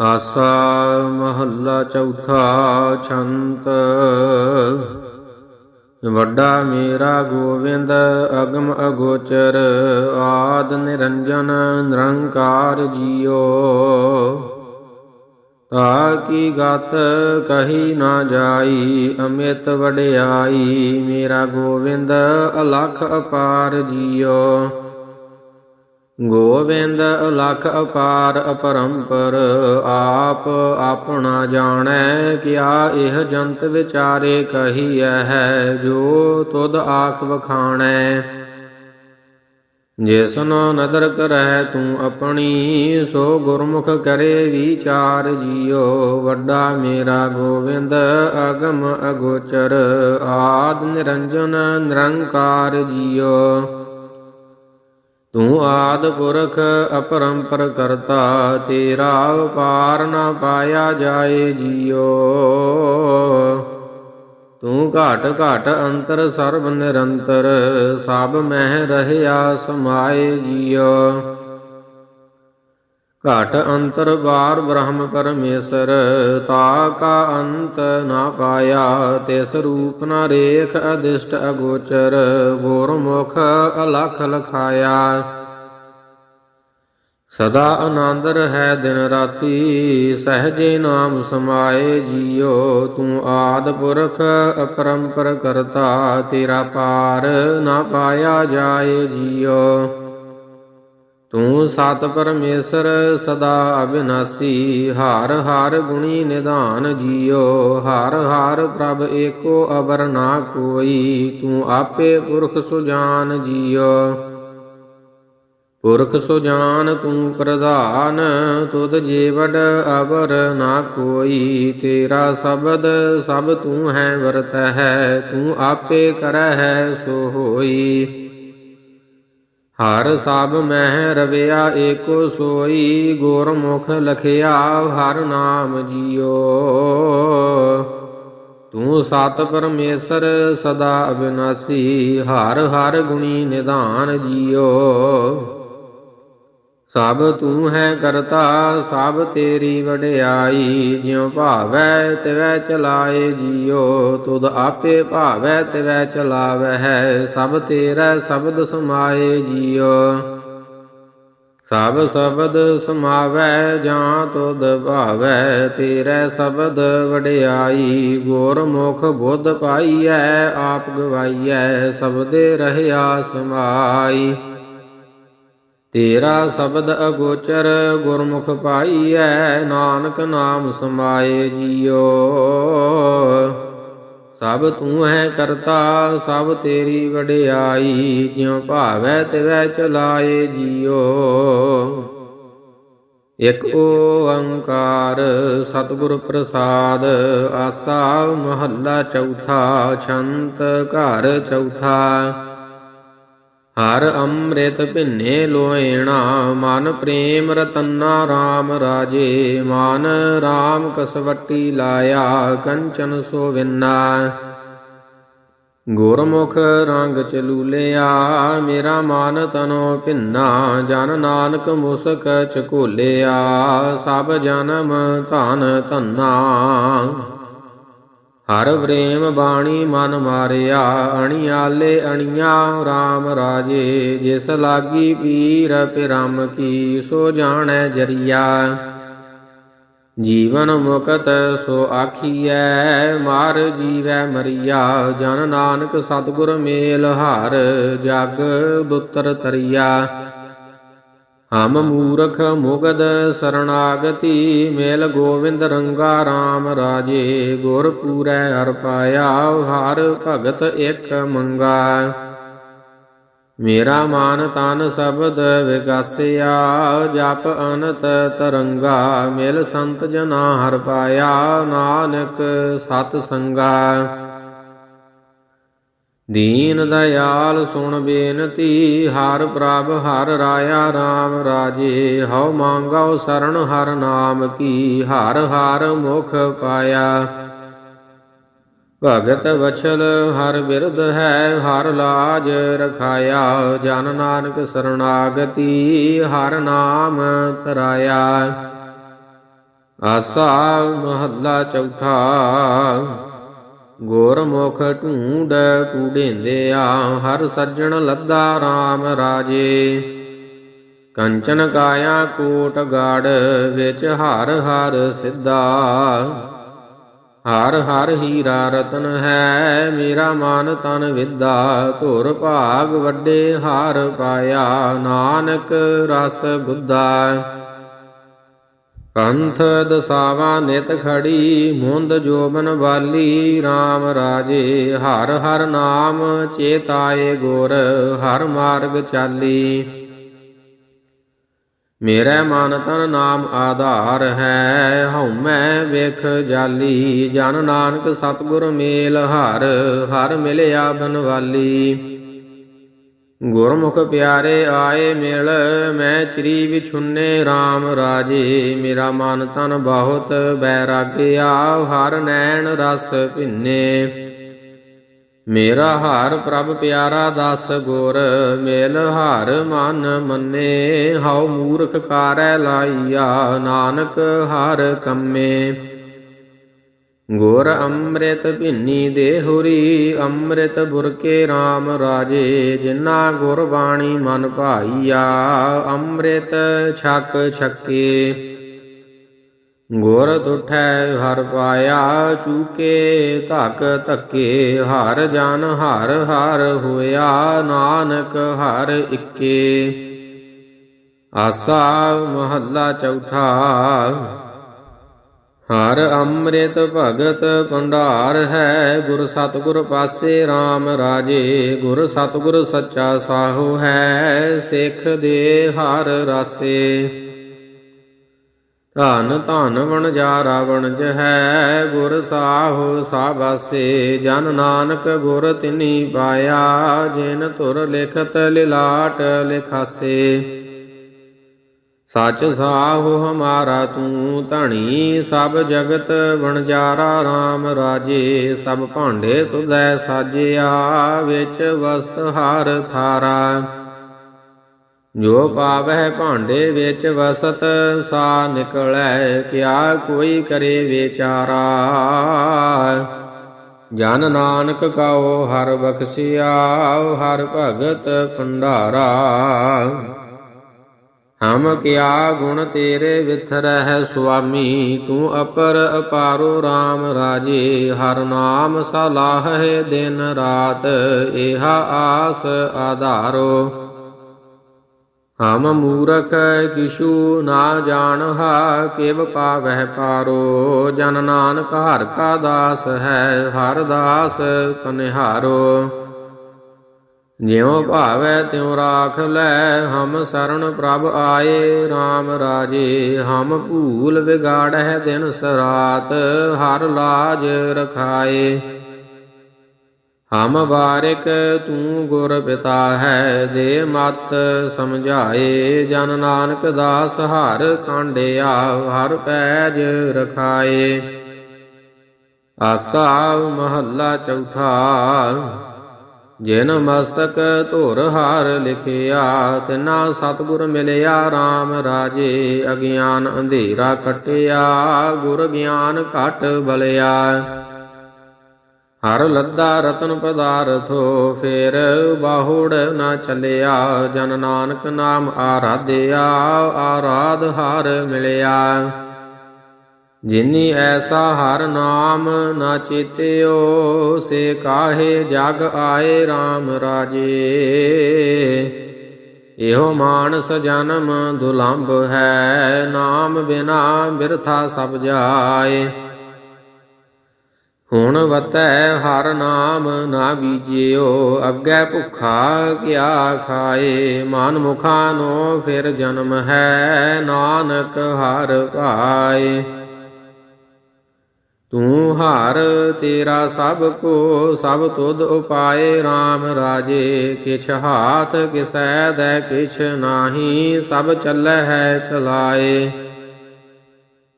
ਆਸਾ ਮਹੱਲਾ ਚੌਥਾ ਛੰਤ। ਵੱਡਾ ਮੇਰਾ ਗੋਵਿੰਦ, ਅਗਮ ਅਗੋਚਰ, ਆਦ ਨਿਰੰਜਨ, ਨਿਰੰਕਾਰ ਜੀਓ। ਤਾ ਕੀ ਗਤ ਕਹੀ ਨਾ ਜਾਈ, ਅਮਿਤ ਵਡਿਆਈ, ਮੇਰਾ ਗੋਵਿੰਦ, ਅਲਖ ਅਪਾਰ ਜੀਓ। ਗੋਵਿੰਦ ਅਲਖ ਅਪਾਰ ਅਪਰੰਪਰ, ਆਪ ਆਪਣਾ ਜਾਣੈ ਕਿਆ ਇਹ ਜੰਤ ਵਿਚਾਰੇ ਕਹੀਐ ਹੈ, ਜੋ ਤੁਧ ਆਖ ਵਖਾਣੈ। ਜਿਸਨੋ ਨਦਰ ਕਰੈ ਤੂੰ ਆਪਣੀ, ਸੋ ਗੁਰਮੁਖ ਕਰੇ ਵਿਚਾਰ ਜੀਓ। ਵੱਡਾ ਮੇਰਾ ਗੋਵਿੰਦ, ਅਗਮ ਅਗੋਚਰ, ਆਦ ਨਿਰੰਜਨ ਨਿਰੰਕਾਰ ਜੀਓ। ਤੂੰ ਆਦ ਪੁਰਖ ਅਪਰੰਪਰ ਕਰਤਾ, ਤੇਰਾ ਪਾਰ ਨਾ ਪਾਇਆ ਜਾਏ ਜੀਓ। ਤੂੰ ਘਾਟ ਘਾਟ ਅੰਤਰ ਸਰਬ ਨਿਰੰਤਰ, ਸਭ ਮਹਿ ਰਹਿਆ ਸਮਾਏ ਜੀਓ। ਘਾਟ ਅੰਤਰ ਬਾਰ ਬ੍ਰਹਮ ਪਰਮੇਸ਼ਰ, ਤਾ ਕਾ ਅੰਤ ਨਾ ਪਾਇਆ, ਤਿਸ ਰੂਪ ਨਾ ਰੇਖ ਅਦਿਸ਼ਟ ਅਗੋਚਰ, ਗੁਰਮੁਖ ਅਲਖ ਲਖਾਇਆ। ਸਦਾ ਆਨੰਦ ਹੈ ਦਿਨ ਰਾਤੀ, ਸਹਜੇ ਨਾਮ ਸਮਾਏ ਜੀਓ, ਤੂੰ ਆਦ ਪੁਰਖ ਅਪਰੰਪਰ ਕਰਤਾ ਤੇਰਾ ਪਾਰ ਨਾ ਪਾਇਆ ਜਾਏ ਜੀਓ। ਤੂੰ ਸਤ ਪਰਮੇਸ਼ਰ ਸਦਾ ਅਬਿਨਾਸੀ, ਹਰ ਹਰ ਗੁਣੀ ਨਿਧਾਨ ਜੀਓ, ਹਰ ਹਰ ਪ੍ਰਭ ਏਕੋ ਅਵਰ ਨਾ ਕੋਈ, ਤੂੰ ਆਪੇ ਪੁਰਖ ਸੁਜਾਨ ਜੀਓ। ਪੁਰਖ ਸੁਜਾਨ ਤੂੰ ਪ੍ਰਧਾਨ, ਤੁਧ ਜੀਵੜ ਅਵਰ ਨਾ ਕੋਈ, ਤੇਰਾ ਸ਼ਬਦ ਸਭ ਤੂੰ ਹੈ ਵਰਤ ਹੈ ਤੂੰ ਆਪੇ ਕਰੈ ਹੈ ਸੋ ਹੋਈ। ਹਰ ਸਭ ਮਹਿ ਰਵਿਆ, ਏਕੋ ਸੋਈ ਗੁਰਮੁਖ ਲਖਿਆ, ਹਰ ਨਾਮ ਜੀਓ। ਤੂੰ ਸਤ ਪਰਮੇਸ਼ਰ ਸਦਾ ਅਬਿਨਾਸੀ, ਹਰ ਹਰ ਗੁਣੀ ਨਿਧਾਨ ਜੀਓ। ਸਭ ਤੂੰ ਹੈ ਕਰਤਾ, ਸਭ ਤੇਰੀ ਵਡਿਆਈ, ਜਿਉ ਭਾਵੈ ਤਿਵੈ ਚਲਾਏ ਜੀਓ, ਤੁਧ ਆਪੇ ਭਾਵੈ ਤਿਵੈ ਚਲਾਵੈ ਹੈ ਸਭ ਤੇਰਾ ਸ਼ਬਦ ਸਮਾਏ ਜੀਓ। ਸਭ ਸ਼ਬਦ ਸਮਾਵੈ, ਜਾਂ ਤੁਧ ਭਾਵੈ, ਤੇਰੇ ਸ਼ਬਦ ਵਡਿਆਈ, ਗੁਰਮੁਖ ਬੁੱਧ ਪਾਈਐ, ਆਪ ਗਵਾਈਐ ਸਬਦੇ ਰਹਿਆ ਸਮਾਈ। ਤੇਰਾ ਸ਼ਬਦ ਅਗੋਚਰ ਗੁਰਮੁਖ ਪਾਈਐ, ਨਾਨਕ ਨਾਮ ਸਮਾਏ ਜੀਓ। ਸਭ ਤੂੰ ਹੈ ਕਰਤਾ, ਸਭ ਤੇਰੀ ਵਡਿਆਈ, ਜਿਉ ਭਾਵੈ ਤਿਵੈ ਚਲਾਏ ਜੀਓ। ਇਕ ਓੰਕਾਰ ਸਤਿਗੁਰ ਪ੍ਰਸਾਦ, ਆਸਾ ਮਹੱਲਾ ਚੌਥਾ, ਛੰਤ ਘਰ ਚੌਥਾ। ਹਰ ਅੰਮ੍ਰਿਤ ਭਿੰਨੇ ਲੋਇਣਾ ਮਨ ਪ੍ਰੇਮ ਰਤਨਾ RAM ਰਾਜੇ, ਮਨ RAM ਕਸਵੱਟੀ ਲਾਇਆ, ਕੰਚਨ ਸੋਵਿੰਨਾ ਗੁਰਮੁਖ ਰੰਗ ਚਲੂਲਿਆ ਮੇਰਾ ਮਨ ਤਨੋ ਭਿੰਨਾ, ਜਨ ਨਾਨਕ ਮੁਸਕ ਚਕੋਲਿਆ ਸਭ ਜਨਮ ਧਨ ਧੰਨਾ। ਹਰ ਪ੍ਰੇਮ ਬਾਣੀ ਮਨ ਮਾਰਿਆ, ਅਣਿਆਲੇ ਅਣੀਆਂ RAM ਰਾਜੇ, ਜਿਸ ਲਾਗੀ ਪੀਰ ਪਿਰਮ ਕੀ ਸੋ ਜਾਣੈ ਜਰੀਆ। ਜੀਵਨ ਮੁਕਤ ਸੋ ਆਖੀਐ, ਮਾਰ ਜੀਵੈ ਮਰੀਆ, ਜਨ ਨਾਨਕ ਸਤਿਗੁਰ ਮੇਲ ਹਾਰ, ਜਗ ਦੁੱਤਰ ਤਰੀਆ। ਹਮ ਮੂਰਖ ਮੁਗਦ ਸਰਣਾਗਤੀ, ਮੇਲ ਗੋਵਿੰਦ ਰੰਗਾ RAM ਰਾਜੇ, ਗੁਰ ਪੂਰੈ ਹਰ ਪਾਇਆ, ਹਰ ਭਗਤ ਇੱਕ ਮੰਗਾ। ਮੇਰਾ ਮਾਨ ਤਨ ਸ਼ਬਦ ਵਿਗਾਸਿਆ, ਜਪ ਅਨਤ ਤਰੰਗਾ, ਮਿਲ ਸੰਤ ਜਨਾ ਹਰ ਪਾਇਆ, ਨਾਨਕ ਸਤ ਸੰਗਾ। ਦੀਨ ਦਇਆਲ ਸੁਣ ਬੇਨਤੀ, ਹਰ ਪ੍ਰਭ ਹਰ ਰਾਇਆ RAM ਰਾਜੇ, ਹਉ ਮੰਗਾਉ ਸਰਣ ਹਰ ਨਾਮ ਕੀ, ਹਰ ਹਰ ਮੁਖ ਪਾਇਆ। ਭਗਤ ਵਛਲ ਹਰ ਬਿਰਧ ਹੈ, ਹਰ ਲਾਜ ਰਖਾਇਆ। ਜਨ ਨਾਨਕ ਸਰਣਾਗਤੀ ਹਰ ਨਾਮ ਤਰਾਇਆ। ਆਸਾ ਮਹੱਲਾ ਚੌਥਾ ਗੁਰਮੁਖ ਢੂੰਡ ਕੂੜੇਂਦਿਆ ਹਰ ਸੱਜਣ ਲੱਦਾ RAM ਰਾਜੇ। ਕੰਚਨ ਕਾਇਆ ਕੋਟ ਗਾੜ ਵਿੱਚ ਹਰ ਹਰ ਸਿੱਧਾ। ਹਰ ਹਰ ਹੀਰਾ ਰਤਨ ਹੈ, ਮੇਰਾ ਮਨ ਤਨ ਵਿਦਾ। ਧੁਰ ਭਾਗ ਵੱਡੇ ਹਾਰ ਪਾਇਆ, ਨਾਨਕ ਰਸ ਗੁੱਦਾ ਕੰਥ ਦਸਾਵਾ ਨਿਤ ਖੜੀ, ਮੁੰਦ ਜੋਬਨ ਵਾਲੀ RAM ਰਾਜੇ, ਹਰ ਹਰ ਨਾਮ ਚੇਤਾਏ ਗੁਰ, ਹਰ ਮਾਰਗ ਚਾਲੀ। ਮੇਰਾ ਮਨ ਤਨ ਨਾਮ ਆਧਾਰ ਹੈ, ਹਉਮੈ ਵੇਖ ਜਾਲੀ। ਜਨ ਨਾਨਕ ਸਤਿਗੁਰ ਮੇਲ, ਹਰ ਹਰ ਮਿਲਿਆ ਬਨਵਾਲੀ। ਗੁਰਮੁਖ ਪਿਆਰੇ ਆਏ ਮਿਲ, ਮੈਂ ਸ੍ਰੀ ਵਿਛੁੰਨੇ RAM ਰਾਜੇ। ਮੇਰਾ ਮਨ ਤਨ ਬਹੁਤ ਬੈਰਾਗਿਆ ਹਰ ਨੈਣ ਰਸ ਭਿੰਨੇ। ਮੇਰਾ ਹਰ ਪ੍ਰਭ ਪਿਆਰਾ ਦਸ ਗੁਰ, ਮਿਲ ਹਰ ਮਨ ਮੰਨੇ। ਹਉ ਮੂਰਖ ਕਾਰੈ ਲਾਈਆ, ਨਾਨਕ ਹਰ ਕੰਮੇ। ਗੁਰ ਅੰਮ੍ਰਿਤ ਭਿੰਨੀ ਦੇਹੁਰੀ ਅੰਮ੍ਰਿਤ ਬੁਰਕੇ RAM ਰਾਜੇ, ਜਿਨਾ ਗੁਰ ਬਾਣੀ ਮਨ ਭਾਈਆ, ਅੰਮ੍ਰਿਤ ਛਕ ਛਕੇ। ਗੁਰ ਤੁਠੈ ਹਰ ਪਾਇਆ, ਚੂਕੇ ਧਕ ਧੱਕੇ, ਹਰ ਜਨ ਹਰ ਹਰ ਹੋਇਆ, ਨਾਨਕ ਹਰ ਇੱਕੇ। ਆਸਾ ਮਹੱਲਾ ਚੌਥਾ ਹਰ ਅੰਮ੍ਰਿਤ ਭਗਤ ਭੰਡਾਰ ਹੈ, ਗੁਰ ਸਤਿਗੁਰ ਪਾਸੇ RAM ਰਾਜੇ, ਗੁਰ ਸਤਿਗੁਰ ਸੱਚਾ ਸਾਹੋ ਹੈ, ਸਿੱਖ ਦੇ ਹਰ ਰਾਸੇ। ਧਨ ਧਨ ਵਣ ਜਾ ਰਾਵਣ ਜਹੈ ਗੁਰ ਸਾਹੋ ਸਾਬਾਸੇ ਜਨ ਨਾਨਕ ਗੁਰ ਤਿਨੀ ਪਾਇਆ, ਜਿਨ ਤੁਰ ਲਿਖਤ ਲਿਲਾਟ ਲਿਖਾਸੇ। ਸੱਚ ਸਾਹੋ ਹਮਾਰਾ ਤੂੰ ਧਣੀ, ਸਭ ਜਗਤ ਵਣਜਾਰਾ RAM ਰਾਜੇ, ਸਭ ਭਾਂਡੇ ਤੁਧੈ ਸਾਜਿਆ, ਵਿੱਚ ਵਸਤ ਹਰ ਥਾਰਾ। ਜੋ ਪਾਵਹਿ ਭਾਂਡੇ ਵਿੱਚ ਵਸਤ, ਸਾ ਨਿਕਲੈ, ਕਿਆ ਕੋਈ ਕਰੇ ਵਿਚਾਰਾ। ਜਨ ਨਾਨਕ ਕਉ ਹਰ ਬਖਸਿਆ, ਹਰ ਭਗਤ ਭੰਡਾਰਾ। ਹਮ ਕਿਆ ਗੁਣ ਤੇਰੇ ਵਿਥਰਹਿ ਸੁਆਮੀ, ਤੂੰ ਅਪਰ ਅਪਾਰੋ RAM ਰਾਜੇ, ਹਰ ਨਾਮ ਸਲਾਹੇ ਦਿਨ ਰਾਤ ਇਹਾ ਆਸ ਆਧਾਰੋ। ਹਮ ਮੂਰਖ ਕਿਛੂ ਨਾ ਜਾਣਹਾ, ਕਿਵ ਪਾਵਹਿ ਪਾਰੋ। ਜਨ ਨਾਨਕ ਹਰ ਕਾ ਦਾਸ ਹੈ, ਹਰ ਦਾਸ ਕਨਿਹਾਰੋ। ਜਿਉ ਭਾਵੈ ਤਿਉ ਰਾਖ ਲੈ, ਹਮ ਸਰਣ ਪ੍ਰਭ ਆਏ RAM ਰਾਜੇ, ਹਮ ਭੂਲ ਵਿਗਾੜਹਿ ਦਿਨ ਸਰਾਤ, ਹਰ ਲਾਜ ਰਖਾਏ। ਹਮ ਬਾਰਿਕ ਤੂੰ ਗੁਰ ਪਿਤਾ ਹੈ, ਦੇ ਮਤ ਸਮਝਾਏ, ਜਨ ਨਾਨਕ ਦਾਸ ਹਰ ਕਾਂਡਿਆ, ਹਰ ਪੈਜ ਰਖਾਏ। ਆਸਾ ਮਹੱਲਾ ਚੌਥਾ ਜਿਨ ਮਸਤਕ ਧੁਰ ਹਾਰ ਲਿਖਿਆ, ਤਿਨਾ ਸਤਿਗੁਰ ਮਿਲਿਆ RAM ਰਾਜੇ ਅਗਿਆਨ ਅੰਧੇਰਾ ਕਟਿਆ ਗੁਰ ਗਿਆਨ ਘਟ ਬਲਿਆ। ਹਰ ਲੱਦਾ ਰਤਨ ਪਦਾਰਥੋ ਫੇਰ ਬਾਹੁੜ ਨਾ ਚੱਲਿਆ, ਜਨ ਨਾਨਕ ਨਾਮ ਆਰਾਧਿਆ, ਆਰਾਧ ਹਾਰ ਮਿਲਿਆ। ਜਿਨੀ ਐਸਾ ਹਰ ਨਾਮ ਨਾ ਚੇਤਿਓ, ਸੇ ਕਾਹੇ ਜਗ ਆਏ RAM ਰਾਜੇ। ਇਹੋ ਮਾਨਸ ਜਨਮ ਦੁਲੰਭ ਹੈ, ਨਾਮ ਬਿਨਾ ਬਿਰਥਾ ਸਭ ਜਾਏ। ਹੁਣ ਵਤੈ ਹਰ ਨਾਮ ਨਾ ਬੀਜਿਓ, ਅੱਗੇ ਭੁੱਖਾ ਕਿਆ ਖਾਏ। ਮਨ ਮੁਖਾ ਫਿਰ ਜਨਮ ਹੈ, ਨਾਨਕ ਹਰ ਭਾਏ ਤੂੰ ਹਾਰ ਤੇਰਾ ਸਭ ਕੋ, ਸਭ ਤੁਧ ਉਪਾਏ RAM ਰਾਜੇ। ਕਿਛ ਹਾਥ ਕਿਸੈ ਦੈ, ਕਿਛ ਨਾਹੀ, ਸਭ ਚੱਲੈ ਹੈ ਚਲਾਏ।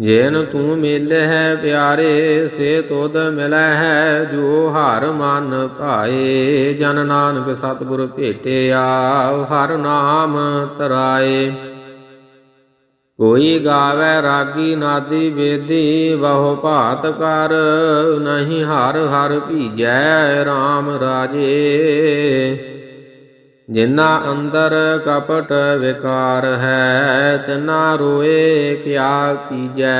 ਜੇਨ ਤੂੰ ਮਿਲੇ ਹੈ ਪਿਆਰੇ, ਸੇ ਤੁਧ ਮਿਲੈ ਹੈ ਜੋ ਹਰ ਮਨ ਭਾਏ। ਜਨ ਨਾਨਕ ਸਤਿਗੁਰ ਭੇਟਿਆ, ਹਰ ਨਾਮ ਤਰਾਏ। ਕੋਈ ਗਾਵੇ ਰਾਗੀ ਨਾਦੀ ਵੇਦੀ, ਬਹੁ ਭਾਤ ਕਰ ਨਹੀਂ ਹਰ ਹਰ ਭੀਜੈ RAM ਰਾਜੇ। ਜਿਨਾ ਅੰਦਰ ਕਪਟ ਵਿਕਾਰ ਹੈ ਤਿਨਾ ਰੋਏ ਕਿਆ ਕੀਜੈ।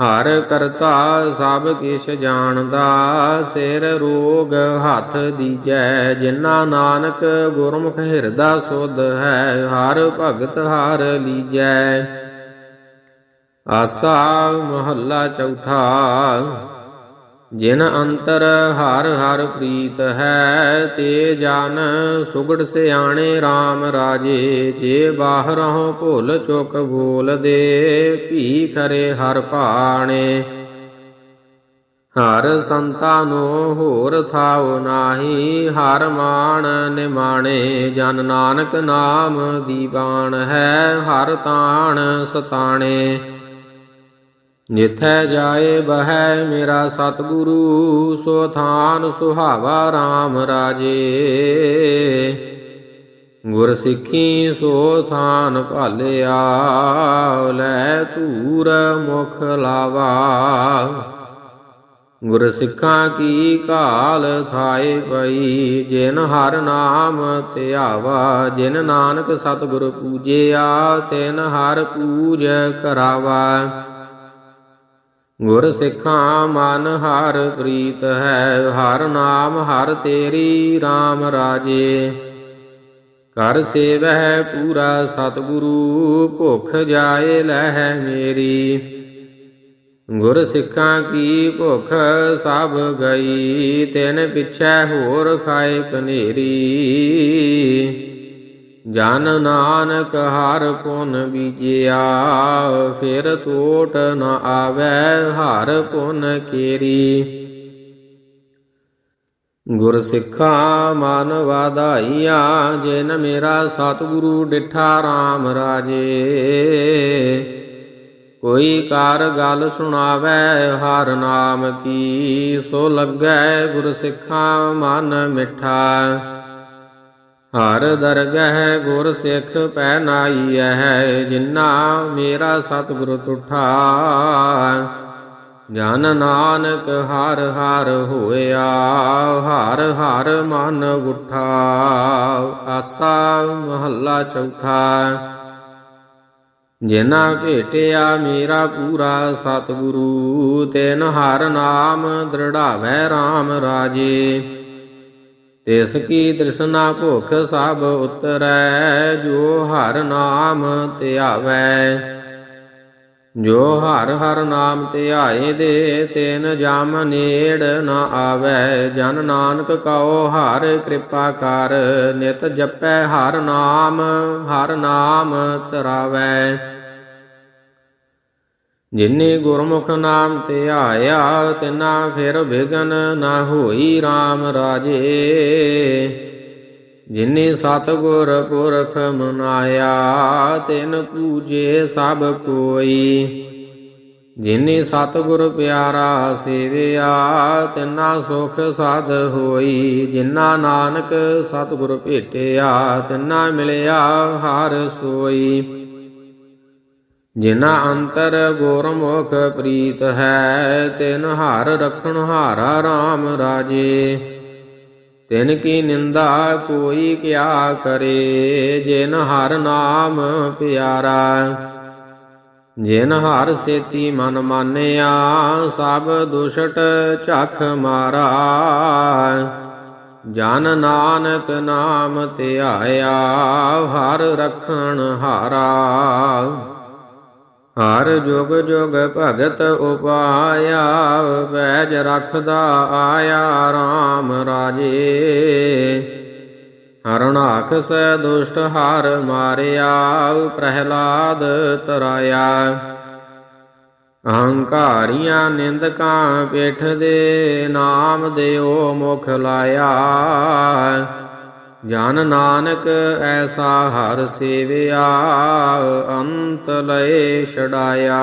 ਹਰ ਕਰਤਾ ਸਭ ਕਿਛ ਜਾਣਦਾ, ਸਿਰ ਰੋਗ ਹੱਥ ਦੀਜੈ ਜਿਨਾ ਨਾਨਕ ਗੁਰਮੁਖ ਹਿਰਦਾ ਸੁਧ ਹੈ, ਹਰ ਭਗਤ ਹਰ ਲੀਜੈ। ਆਸਾ ਮਹੱਲਾ ਚੌਥਾ ਜਿਨ ਅੰਤਰ ਹਰ ਹਰ ਪ੍ਰੀਤ ਹੈ, ਤੇ ਜਨ ਸੁਗੜ ਸਿਆਣੇ RAM ਰਾਜੇ, ਜੇ ਬਾਹਰੋਂ ਭੁੱਲ ਚੁੱਕ ਬੋਲਦੇ ਭੀ ਖਰੇ ਹਰ ਭਾਣੇ। ਹਰ ਸੰਤਾਂ ਨੂੰ ਹੋਰ ਥਾਉ ਨਾਹੀ, ਹਰ ਮਾਣ ਨਿਮਾਣੇ, ਜਨ ਨਾਨਕ ਨਾਮ ਦੀਵਾਨ ਹੈ, ਹਰ ਤਾਣ ਸਤਾਣੇ। ਜਿਥੈ ਜਾਏ ਬਹਿ ਮੇਰਾ ਸਤਿਗੁਰੂ, ਸੋ ਥਾਨ ਸੁਹਾਵਾ RAM ਰਾਜੇ। ਗੁਰ ਸਿੱਖੀ ਸੋ ਥਾਨ ਭਾਲਿਆ, ਲੈ ਧੂਰ ਮੁਖ ਲਾਵਾ। ਗੁਰ ਸਿੱਖਾਂ ਕੀ ਕਾਲ ਥਾਏ ਪਈ, ਜਿਨ ਹਰ ਨਾਮ ਧਿਆਵਾ ਜਿਨ ਨਾਨਕ ਸਤਿਗੁਰ ਪੂਜਿਆ, ਤਿਨ ਹਰ ਪੂਜ ਕਰਾਵਾ। ਗੁਰ ਸਿੱਖਾਂ ਮਨ ਹਰ ਪ੍ਰੀਤ ਹੈ, ਹਰ ਨਾਮ ਹਰ ਤੇਰੀ RAM ਰਾਜੇ। ਕਰ ਸੇਵਹਿ ਪੂਰਾ ਸਤਿਗੁਰੂ, ਭੁਖ ਜਾਏ ਲਹਿ ਮੇਰੀ। ਗੁਰ ਸਿੱਖਾਂ ਕੀ ਭੁਖ ਸਭ ਗਈ, ਤਿਨ ਪਿਛੈ ਹੋਰ ਖਾਏ ਕਨੇਰੀ। ਜਨ ਨਾਨਕ ਹਰ ਪੁਨ ਬੀਜਿਆ, ਫਿਰ ਟੋਟ ਨ ਆਵੈ ਹਰ ਪੁਨ ਕੇਰੀ। ਗੁਰ ਸਿੱਖਾ ਮਨ ਵਾਧਾਈਆ, ਜਿਨ ਮੇਰਾ ਸਤਿਗੁਰੂ ਡਿਠਾ RAM ਰਾਜੇ। ਕੋਈ ਕਾਰ ਗੱਲ ਸੁਣਾਵੇ, ਹਰ ਨਾਮ ਕੀ, ਸੋ ਲੱਗੈ ਗੁਰ ਸਿੱਖਾ ਮਨ ਮਿੱਠਾ। ਹਰ ਦਰਗਹਿ ਗੁਰ ਸਿੱਖ ਪੈ ਨਾਈਐ ਜਿਨਾ ਮੇਰਾ ਸਤਿਗੁਰ ਤੁਠਾ। ਜਨ ਨਾਨਕ ਹਰ ਹਰ ਹੋਇਆ, ਹਰ ਹਰ ਮਨ ਉਠਾ। ਆਸਾ ਮਹੱਲਾ ਚੌਥਾ। ਜਿਨਾ ਭੇਟਿਆ ਮੇਰਾ ਪੂਰਾ ਸਤਿਗੁਰੂ, ਤੈਨ ਹਰ ਨਾਮ ਦ੍ਰਿੜਾਵੈ RAM ਰਾਜੇ। ਤਿਸ ਕੀ ਤ੍ਰਿਸ਼ਨਾ ਭੁਖ ਸਭ ਉਤਰੈ, ਜੋ ਹਰ ਨਾਮ ਧਿਆਵੈ ਜੋ ਹਰ ਹਰ ਨਾਮ ਧਿਆਏ ਦੇ ਤੈਨ ਜਮ ਨੇੜ ਨ ਆਵੈ। ਜਨ ਨਾਨਕ ਕਉ ਹਰ ਕਿਰਪਾ ਕਰ, ਨਿਤ ਜਪੈ ਹਰ ਨਾਮ ਹਰ ਨਾਮ ਤਰਾਵੈ ਜਿਨੇ ਗੁਰਮੁਖ ਨਾਮ ਧਿਆਇਆ ਤਿਨਾ ਫਿਰ ਵਿਗਨ ਨਾ ਹੋਈ RAM ਰਾਜੇ। ਜਿਨੇ ਸਤਗੁਰ ਪੁਰਖ ਮਨਾਇਆ, ਤਿਨ ਪੂਜੇ ਸਭ ਕੋਈ। ਜਿਨੇ ਸਤਗੁਰ ਪਿਆਰਾ ਸੇਵਿਆ, ਤਿਨਾ ਸੁਖ ਸਾਧ ਹੋਈ। ਜਿਨਾ ਨਾਨਕ ਸਤਗੁਰ ਭੇਟਿਆ, ਤਿਨਾ ਮਿਲਿਆ ਹਰ ਸੋਈ। ਜਿਨਾ ਅੰਤਰ ਗੁਰਮੁਖ ਪ੍ਰੀਤ ਹੈ, ਤਿਨ ਹਾਰ ਰਖਣ ਹਾਰਾ RAM ਰਾਜੇ। ਤਿਨ ਕੀ ਨਿੰਦਾ ਕੋਈ ਕਿਆ ਕਰੇ, ਜਿਨ ਹਰ ਨਾਮ ਪਿਆਰਾ। ਜਿਨ ਹਰ ਸੇਤੀ ਮਨ ਮਾਨਿਆ, ਸਭ ਦੁਸ਼ਟ ਝਖ ਮਾਰਾ। ਜਨ ਨਾਨਕ ਨਾਮ ਧਿਆਇਆ, ਹਰ ਰਖਣ ਹਾਰਾ। ਹਰ ਜੁਗ ਜੁਗ ਭਗਤ ਉਪਾਇਆ ਵੈਜ ਰਖਦਾ ਆਇਆ RAM ਰਾਜੇ। ਹਰਨਾਖਸ ਦੁਸ਼ਟ ਹਰ ਮਾਰਿਆ, ਪ੍ਰਹਿਲਾਦ ਤਰਾਇਆ। ਅਹੰਕਾਰੀਆਂ ਨਿੰਦਕਾਂ ਪੇਠ ਦੇ ਨਾਮ ਦਿਓ ਮੁਖ ਲਾਇਆ। ਜਨ ਨਾਨਕ ਐਸਾ ਹਰ ਸੇਵਿਆ ਅੰਤ ਲਏ ਛਡਾਇਆ।